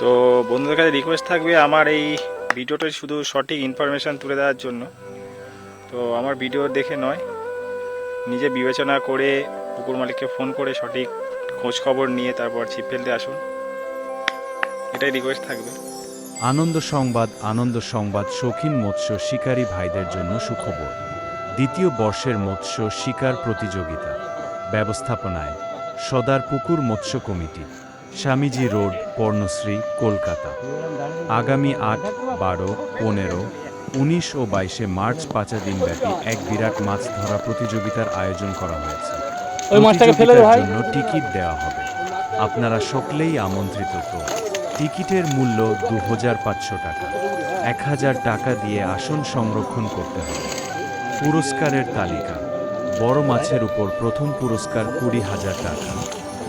তো বন্ধুদের কাছে রিকোয়েস্ট থাকবে আমার এই ভিডিওটা শুধু সঠিক ইনফরমেশান তুলে দেওয়ার জন্য। তো আমার ভিডিও দেখে নয়, নিজে বিবেচনা করে পুকুর মালিককে ফোন করে সঠিক খোঁজ খবর নিয়ে তারপর ছিপ ফেলতে আসুন। এটাই রিকোয়েস্ট থাকবে। আনন্দ সংবাদ আনন্দ সংবাদ, শৌখিন মৎস্য, শিকারী ভাইদের জন্য সুখবর। দ্বিতীয় বর্ষের মৎস্য শিকার প্রতিযোগিতা। ব্যবস্থাপনায় সদার পুকুর মৎস্য কমিটি। স্বামীজি রোড পর্ণশ্রী কলকাতা। আগামী আট বারো পনেরো উনিশ ও বাইশে মার্চ পাঁচা দিনব্যাপী এক বিরাট মাছ ধরা প্রতিযোগিতার আয়োজন করা হয়েছে। প্রতিযোগিতার জন্য টিকিট দেওয়া হবে। আপনারা সকলেই আমন্ত্রিত তো। টিকিটের মূল্য দু হাজার পাঁচশো টাকা। এক হাজার টাকা দিয়ে আসন সংরক্ষণ করতে হবে। পুরস্কারের তালিকা। বড় মাছের উপর প্রথম পুরস্কার কুড়ি হাজার টাকা।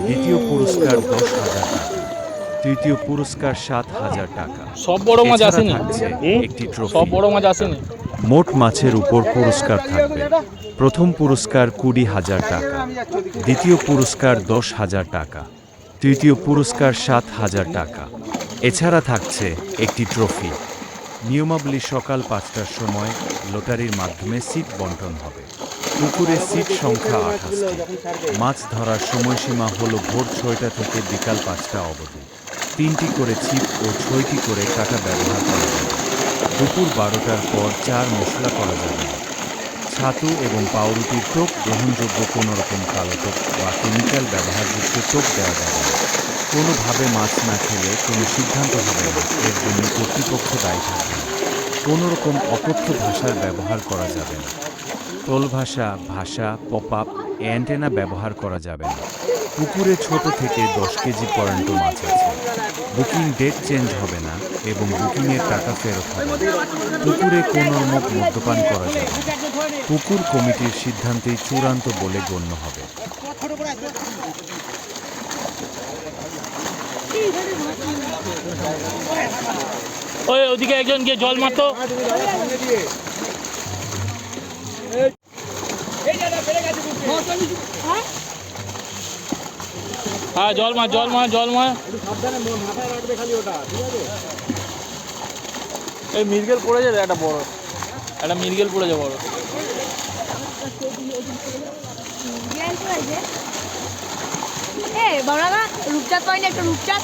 দ্বিতীয় পুরস্কার দশ হাজার টাকা। তৃতীয় পুরস্কার সাত হাজার টাকা। সব বড় মাছ আসেনি? একটি ট্রফি সব বড় মাছ আসেনি? মোট মাছের উপর পুরস্কার থাকবে। প্রথম পুরস্কার কুড়ি হাজার টাকা। দ্বিতীয় পুরস্কার দশ হাজার টাকা। তৃতীয় পুরস্কার সাত হাজার টাকা। এছাড়া থাকছে একটি ট্রফি নিয়মাবলী সকাল পাঁচটার সময় লটারির মাধ্যমে সিট বন্টন হবে। পুকুরে সিট সংখ্যা আঠাশটি মাছ ধরার সময়সীমা হল ভোর ছয়টা থেকে বিকাল পাঁচটা অবধি। তিনটি করে ছিপ ও ছয়টি করে কাটা ব্যবহার করা যাবে। দুপুর বারোটার পর চার মশলা করা যাবে। ছাতু এবং পাউরুটির টোপ গ্রহণযোগ্য কোনো রকম কালো টোপ বা কেমিক্যাল ব্যবহারযুক্ত টোপ দেওয়া যাবে না। কোনোভাবে মাছ না খেলে কোনো সিদ্ধান্ত হবে না। এর জন্য কর্তৃপক্ষ দায়ী থাকবে। কোনো রকম অকথ্য ভাষার ব্যবহার করা যাবে না। টোল ভাষা ভাষা পপ আপ অ্যান্টেনা ব্যবহার করা যাবে না। পুকুরে ছোট থেকে দশ কেজি পর্যন্ত মাছ আছে। বুকিং ডেট চেঞ্জ হবে না এবং বুকিংয়ের টাকা ফেরত হবে। পুকুরে কোনো মুখ মদ্যপান করা যাবে পুকুর কমিটির সিদ্ধান্তেই চূড়ান্ত বলে গণ্য হবে। ওই ওদিকে একজন গিয়ে জল মারতো। হ্যাঁ জল মার জল মার জল মার। এই মিরগেল পড়ে যাবে একটা বড়। একটা মিরগেল পড়ে যাবে বড়। এ রূপচাঁদ পাইনি একটা রূপচাঁদ।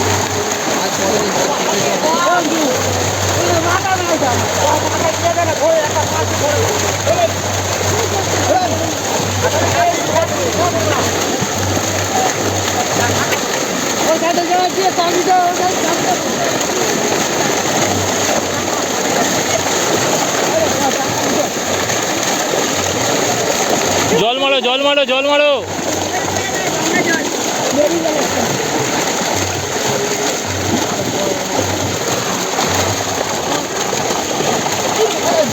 জল মারো জল মারো জল মারো।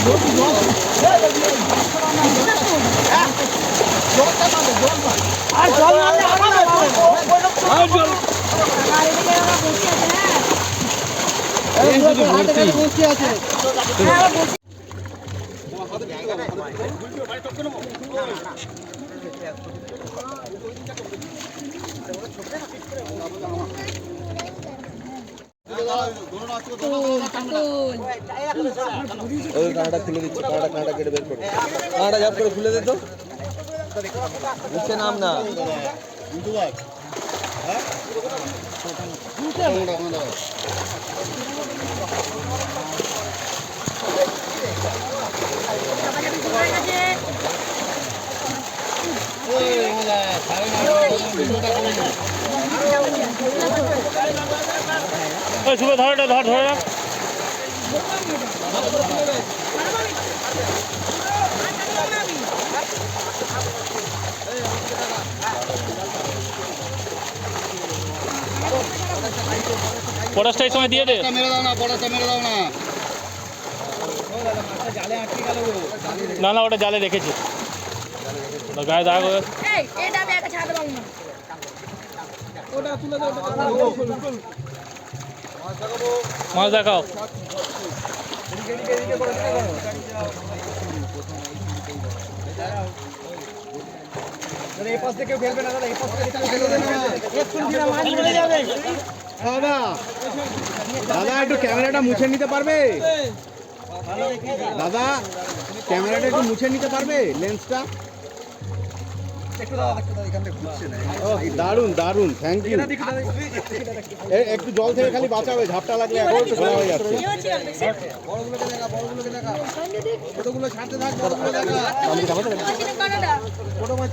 ছোট ওই খুলে দিচ্ছি, কাঁটা কাঁটা কেটে বের করো। কাঁটা ঝাপ করে খুলে দে তো। নিচে নাম না। ওই শুভ ধর এটা ধর ধরে রাখ পটাশটা এই সময় দিয়ে দে মেরে দাও না বড়টা মেরে দাও না না না ওটা জালে রেখেছে ওটা গায়ে দাগ হয়ে এই এটা আমি একা ছাড়তে পারব না মাছ দেখাও। দাদা দাদা, একটু ক্যামেরাটা মুছে নিতে পারবে? দাদা, ক্যামেরাটা একটু মুছে নিতে পারবে লেন্সটা? দারুণ দারুণ থ্যাংক ইউ একটু জল থেকে খালি বাঁচাবে ঝাপটা লাগলে এখন হয়ে যাচ্ছে।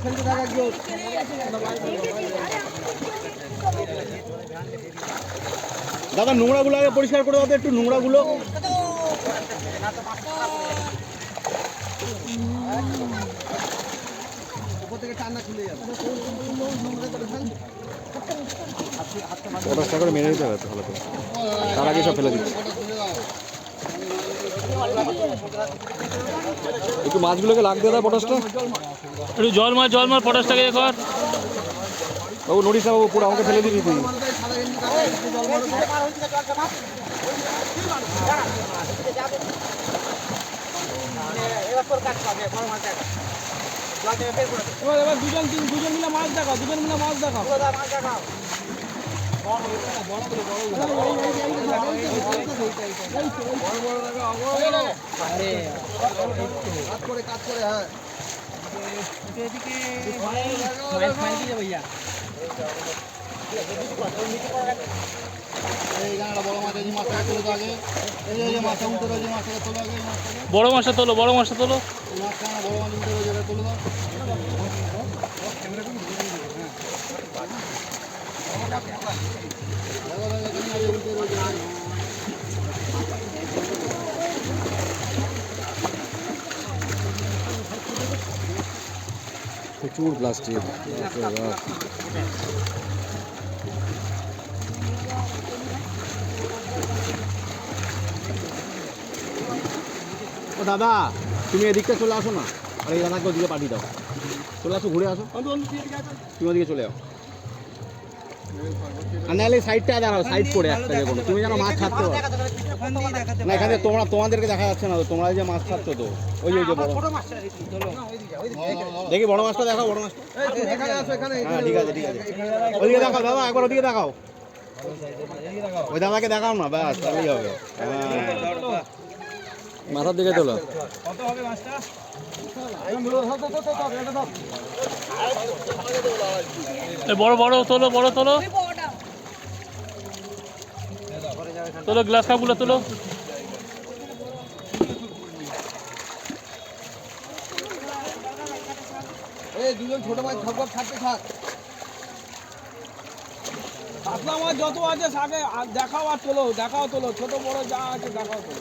ফেলতে থাক একজন দাদা নোংরাগুলো আগে পরিষ্কার করে দাও তো একটু নোংরাগুলো। উপর থেকে খুলে যাবে। করে মেরে দিতে হবে ভালো করে তার আগে সব ফেলে দিচ্ছি। একটু মাছগুলোকে লাগতে দাও পটাশটা। একটু জল মার জল মার পটাশটাকে এ কর বাবু নোটিস না বাবু পুরো আমাকে ফেলে দিবি তুই। এবার এবার দুজন তিন মাছ দেখাও দুজন মাছ দেখাও বড় মাছটা তোলো বড় মাছটা তোলো। বড় মাছটা দাদা, তুমি এদিকটা চলে আসো না। আর এই দাদাকে ওদিকে পাঠিয়ে দাও। চলে আসো, ঘুরে আসো। তুমি ওদিকে চলে যাও। আর নাহলে সাইডটা দাঁড়াও সাইড করে একটা কোনো তুমি যেন মাছ ছাড়তে পারো। না, এখানে তোমরা তোমাদেরকে দেখা যাচ্ছে না তোমরা যে মাছ ছাড়ছো তো। ওই ওই যে বড় দেখি বড় মাছটা দেখাও, বড় মাছটা। হ্যাঁ ঠিক আছে ঠিক আছে। ওদিকে দেখাও, দাদা, একবার ওদিকে দেখাও। ওই দাদাকে দেখাও না, ব্যাস, তাহলেই হবে। হ্যাঁ। মাথার দিকে তোলো। এ বড় বড় তোলো বড় তোলো। তোলো গ্লাস কাপগুলো তোলো। এই দুজন ছোট মাছ ঝপঝপ ছাড়তে থাক। কাতলা মাছ যত আছে সাকে আর দেখাও আর তোলো দেখাও তোলো। ছোট বড় যা আছে দেখাও তোলো।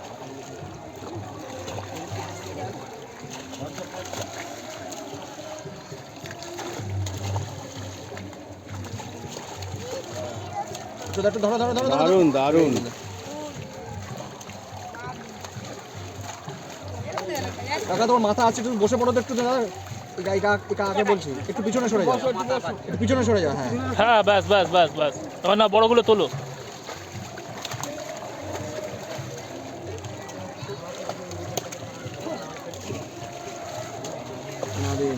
একটু ধরো ধরো ধরো দারুণ দারুণ কাকা তোমার মাথা আছে একটু বসে পড়ো তো একটু দাদা। এই কা- এই কাকাকে বলছি একটু পিছনে সরে যাও। একটু পিছনে সরে যাও হ্যাঁ। হ্যাঁ ব্যাস ব্যাস ব্যাস ব্যাস। এবার না বড়গুলো তোলো। নাদিন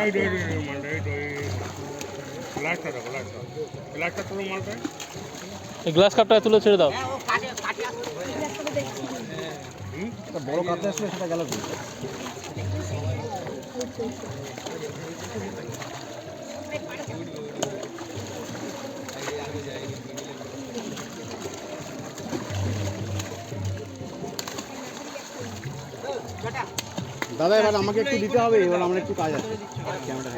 ಐದು ಐದು ಐದು ಮಂಡ ಐದು ಐದು ಗ್ಲಾಸ್ ಗ್ಲಾಸ್ কাপটা তুলে ছেড়ে দাও বড় কাছে আসলে সেটা গেল দাদা এবার আমাকে একটু দিতে হবে এবার আমার একটু কাজ আছে। ক্যামেরা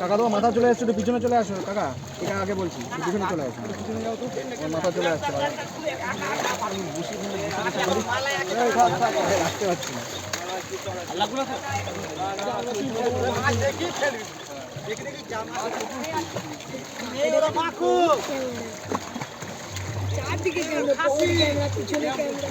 কাকা, তোমার মাথা চলে আসছে, একটু পিছনে চলে আসো। কাকা, এটা আগে বলছি পিছনে চলে আসো। মাথা চলে আসছে আসতে পারছি চারদিকে ক্যামেরা কোন ক্যামেরা পিছনে ক্যামেরা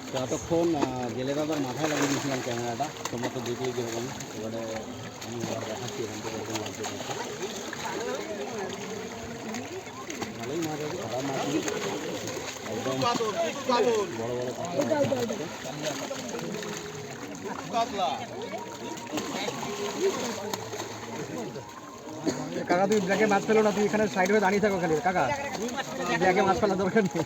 তো এতক্ষণ গেলে দাদার মাথায় লাগিয়ে দিয়েছিলাম ক্যামেরাটা। তোমরা তো দেখলেই যেরকম এবারে আমি আবার দেখাচ্ছি এখান থেকে এরকম ভালোই মাছ আছে খারাপ মাছ একদম বড় বড় কাকা তুই ব্ল্যাকে মাছ পেল না তুই এখানে সাইড হয়ে দাঁড়িয়ে থাকো খালি। কাকা ব্ল্যাকে মাছ ফেলার দরকার নেই।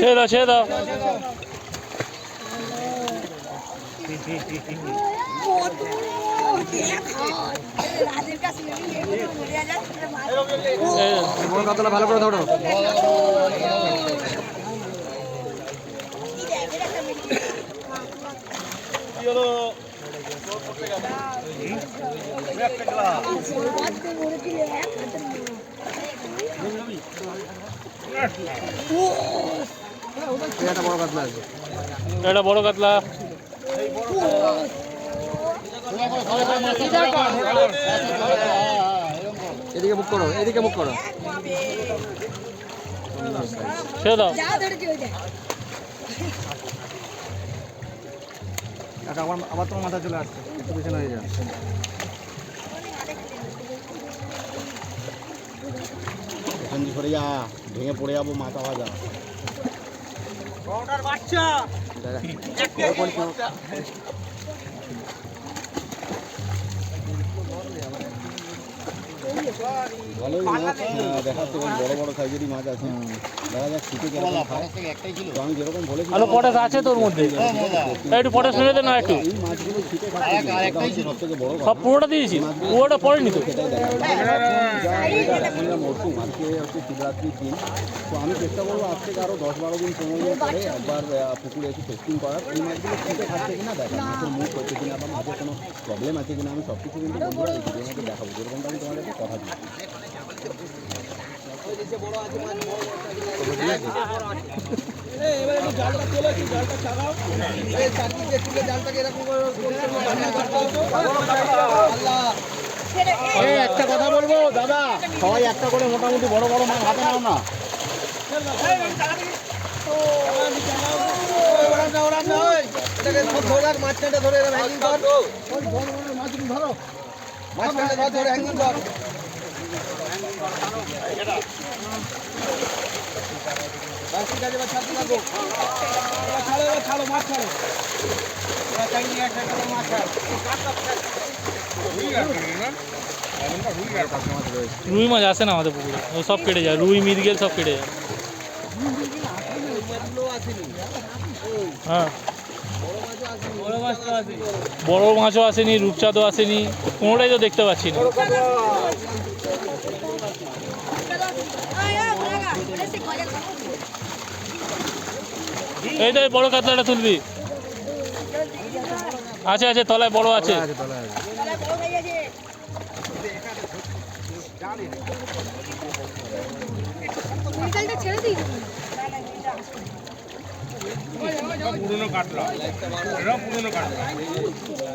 ছেড়ে দাও ছেড়ে দাও। কাতলা ভালো করে ধরো। এই একটা বড় কাতলা আছে। এটা বড় কাতলা এদিকে বুক করো এদিকে বুক করো। ছেড়ে দাও। কাকা আবার আবার তোমার মাথা চলে আসছে পিছনে হয়ে দিয়ে যা ভেঙে পড়ে যাব মাথা ভাজা। বাচ্চা। ভালোই মাছ হ্যাঁ, দেখাচ্ছে বড় বড় সাইজেরই মাছ আছে। দেখা যাক শীতে কেমন আমি যেরকম বলেছি আলো পটাশ আছে তোর মধ্যে? একটু পটাশ ফেলে দে না একটু। এই মাছগুলো শীতে সব থেকে বড় সব পুরোটা দিয়েছি পুরোটা পড়েনি তো? সেটাই দেখা মরশুম আজকে হচ্ছে শিবরাত্রির দিন। তো আমি চেষ্টা করব আজ থেকে আরও দশ বারো দিন পনেরো দিন পরে একবার পুকুরে এসে টেস্টিং করার। এই মাছগুলো শীতে খাচ্ছে কিনা দেখা মাছের মুখ হচ্ছে কিনা বা মাছের কোনো প্রবলেম আছে কিনা আমি সব কিছু কিন্তু বন্ধুরা এই ভিডিওর মধ্যে দেখাবো। যেরকমটা আমি তোমাদেরকে কথা দিচ্ছি একটা কথা বলব দাদা সবাই একটা করে মোটামুটি বড় বড় মাছ হাতে নাও না মাঝখানটা ধরে কর ধরো মাঝখানটা ধর ধরে হ্যাঙ্গিং কর রুই মাছ আসে না আমাদের পুকুরে। ও সব কেটে যায়। রুই মিরগেল সব কেটে যায়। হ্যাঁ। বড় মাছও আসেনি, রূপচাঁদও আসেনি, কোনোটাই তো দেখতে পাচ্ছি না। এই তো বড় কাতলাটা তুলবি আছে আছে তলায় বড় আছে. মিরকালটা ছেড়ে দিই।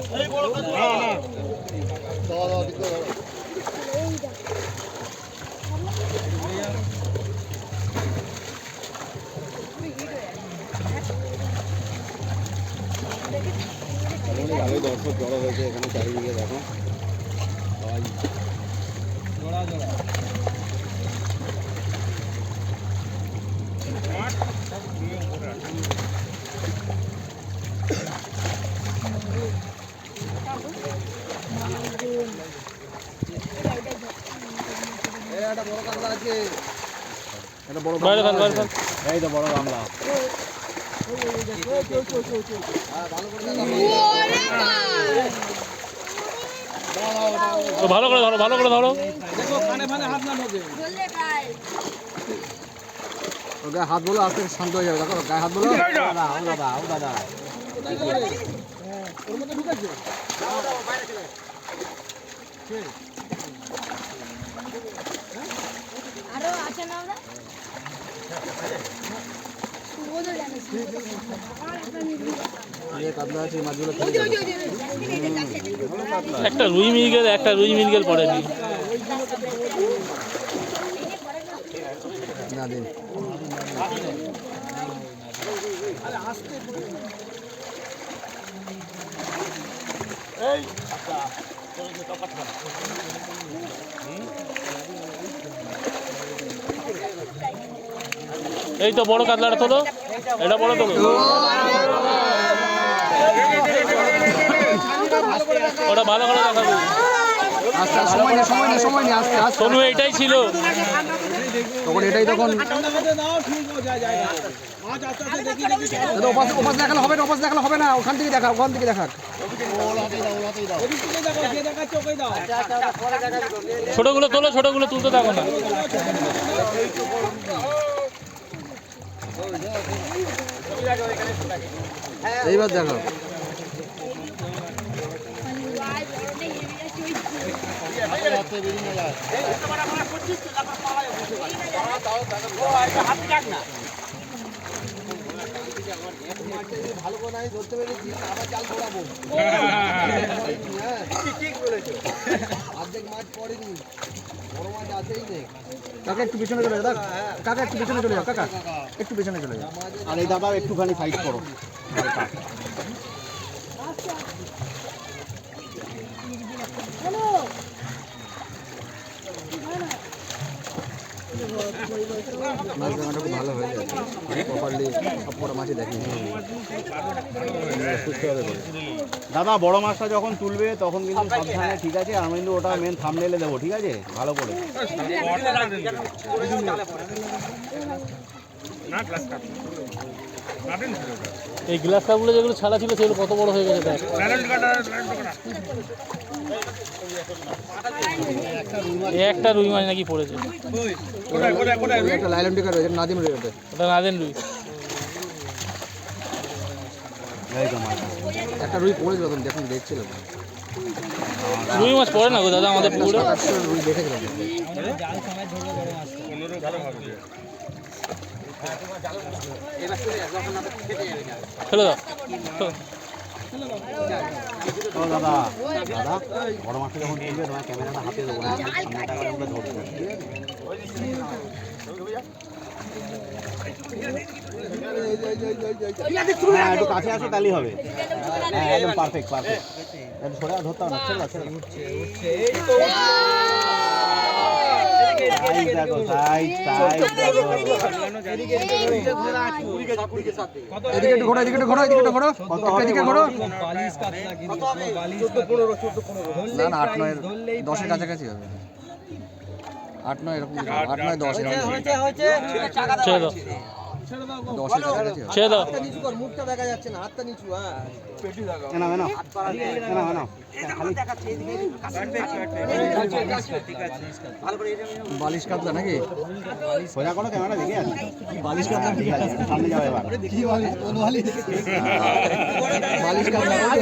ভালোই দর্শক জড়ো হয়েছে এখানে চারিদিকে দেখো। সবাই একটা বড় কাতলা আছে। একটা বড় ফেল এই তো বড় গামলা। ভালো করে ধরো ভালো করে ধরো। গায়ে হাত বলো আস্তে শান্ত হয়ে যাবে। দেখো গায়ে হাত বলো। দাদা ও দাদা ও দাদা। আরও আছে না ওরা? আছে মাছগুলো একটা রুই মিরগেল একটা রুই মিরগেল পড়েনি। না দিন এই তো বড় কাতলাটা তোলো। এটা বড় তোলো। ওটা ভালো করে দেখাবো। আস্তে আস্তে সময় নেই সময় নেই সময় নেই আস্তে আস্তে সোনু এটাই ছিল। তখন এটাই তখন ওপাশ ওপাশ দেখালে হবে না ওপাশ দেখালে হবে না। ওখান থেকে দেখা ওখান থেকে দেখাক। ছোটগুলো তোলো ছোটগুলো তুলতে থাকো না। এইবার দেখো ভাই বড় নেই হেভি যাচ্ছে ওই ভালো করে আমি ধরতে পেরেছি আবার জাল ঘোরাবো ঠিক বলেছ? অর্ধেক মাছ পড়েনি বড় মাছ আছেই নেই কাকা একটু পিছনে চলে যাও কাকা একটু পিছনে চলে যাও কাকা। একটু পিছনে চলে যাও আর এই দাদা একটুখানি সাইড করো। মাছ দেখাটা খুব ভালো হয়ে যাচ্ছে প্রপারলি সব বড় মাছই দেখি দাদা বড় মাছটা যখন তুলবে তখন কিন্তু সাবধানে ঠিক আছে আমি কিন্তু ওটা মেন থামনেলে দেবো ঠিক আছে? ভালো করে। এই গ্লাস কাপগুলো যেগুলো ছাড়া ছিল সেগুলো কত বড় হয়ে গেছে দেখ। একটা রুই মাছ নাকি পড়েছে। নাদিম রয়েছে ওটা না রুই। একটা রুই পড়েছিল তখন যখন দেখছিলাম রুই মাছ পড়ে না গো দাদা আমাদের পুকুরে? একটা রুই দেখেছিলাম ফেলে দাও হ্যাঁ কাছে আসো তাহলেই হবে। হ্যাঁ একদম পারফেক্ট পারফেক্ট ধরতে হবে না। ছেড়ে ছেড়ে দাও। এই দেখো দেখো সাইড সাইড এদিকে ঘোরো এদিকে ঘোরো এদিকে ঘোরো এদিকে ঘোরো না না আট নয় দশের কাছাকাছি হবে আট নয় এরকম। আট নয় দশ। ছেড়ে দাও মুখটা দেখা যাচ্ছে না হাতটা নিচু হ্যাঁ। এনাও এনাও এনাও এনাও বালিশ কাতলা নাকি? সোজা করো ক্যামেরা দেখে আছে বালিশ কাটলাম ঠিক আছে সামনে যাবে এবার। বালিশ কাতলা নাকি?